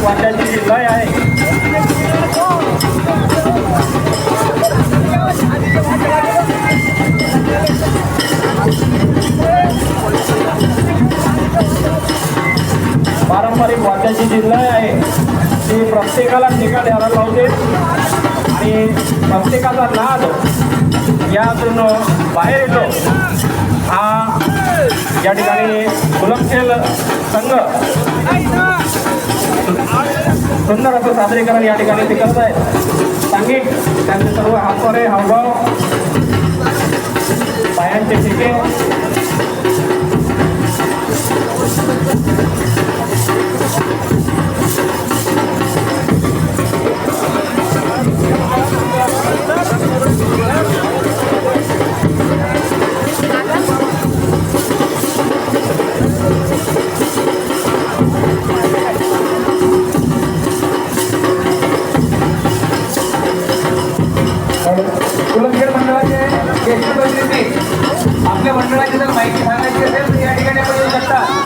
एक जी लय आहे. पारंपरिक वाट्याची लय आहे. ती प्रत्येकाला टीका द्यायला लावते. आणि प्रत्येकाचा नाद यातून बाहेर येतो. हा या ठिकाणी गुलमशेल संघ सुंदर असं सादरीकरण या ठिकाणी ते करत आहेत सांगित त्यांचे सर्व हातवारे हावभाव पायांचे ठिके. कुलखेड मंडळाचे ज्येष्ठ प्रतिनिधी आपल्या मंडळाची जर माहिती सांगायची असेल तर या ठिकाणी आपण येऊ शकता.